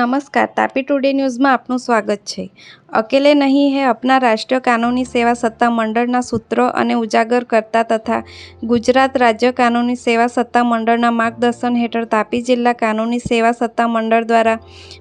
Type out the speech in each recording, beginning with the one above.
નમસ્કાર, તાપી ટુડે ન્યૂઝમાં આપનું સ્વાગત છે. અકેલે નહીં હે અપના રાષ્ટ્રીય કાનૂની સેવા સત્તા મંડળના સૂત્રો અને ઉજાગર કરતા તથા ગુજરાત રાજ્ય કાનૂની સેવા સત્તા મંડળના માર્ગદર્શન હેઠળ તાપી જિલ્લા કાનૂની સેવા સત્તા મંડળ દ્વારા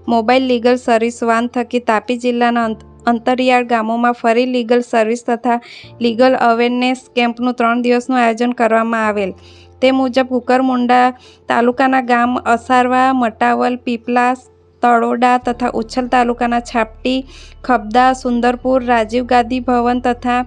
મોબાઈલ લીગલ સર્વિસ વાન થકી તાપી જિલ્લાના અંત, અંતરિયાળ ગામોમાં ફરી લીગલ સર્વિસ તથા લીગલ અવેરનેસ કેમ્પનું ત્રણ દિવસનું આયોજન કરવામાં આવેલ. તે મુજબ કુકરમુંડા તાલુકાના ગામ અસારવા, મટાવલ, પીપલાસ તળોડા તથા ઉચ્છલ તાલુકાના છાપટી, ખબદા, સુંદરપુર, રાજીવ ગાંધી ભવન તથા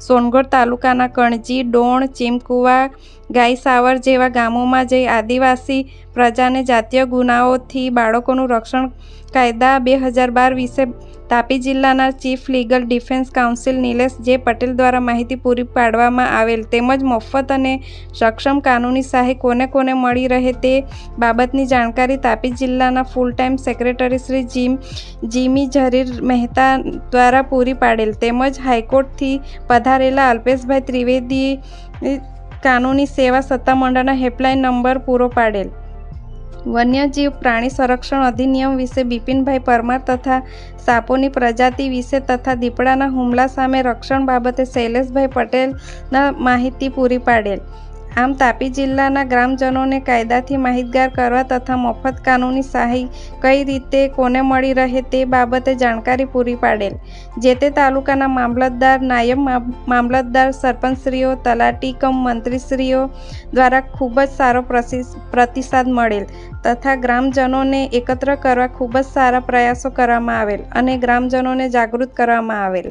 સોનગઢ તાલુકાના કણજી, ડોણ, ચીમકુવા, ગાયસાવર જેવા ગામોમાં જઈ આદિવાસી પ્રજાને જાતીય ગુનાઓથી બાળકોનું રક્ષણ કાયદા બે હજાર બાર વિશે તાપી જિલ્લાના chief legal defence counsel Nilesh J Patel દ્વારા માહિતી પૂરી પાડવામાં આવેલ તેમજ મફત અને સક્ષમ કાનૂની સહાય કોને કોને મળી રહે તે બાબતની જાણકારી તાપી જિલ્લાના full time secretary Shri Jim Jimmy Zarir Mehta દ્વારા પૂરી પાડેલ તેમજ હાઈકોર્ટથી પધારેલા અલ્પેશભાઈ ત્રિવેદી કાનૂની સેવા સત્તામંડળના હેલ્પલાઇન નંબર પૂરો પાડેલ. વન્યજીવ પ્રાણી સંરક્ષણ અધિનિયમ વિશે બિપિનભાઈ પરમાર તથા સાપોની પ્રજાતિ વિશે તથા દીપડાના હુમલા સામે રક્ષણ બાબતે શૈલેષભાઈ પટેલના માહિતી પૂરી પાડેલ. આમ તાપી જિલ્લાના ગ્રામજનોને કાયદાથી માહિતગાર કરવા તથા મફત કાનૂની સહાય કઈ રીતે કોને મળી રહે તે બાબતે જાણકારી પૂરી પાડેલ. જે તે તાલુકાના મામલતદાર નાયબ મામલતદાર સરપંચશ્રીઓ, તલાટી કમ મંત્રીશ્રીઓ દ્વારા ખૂબ જ સારો પ્રતિસાદ મળેલ તથા ગ્રામજનોને એકત્ર કરવા ખૂબ જ સારા પ્રયાસો કરવામાં આવેલ અને ગ્રામજનોને જાગૃત કરવામાં આવેલ.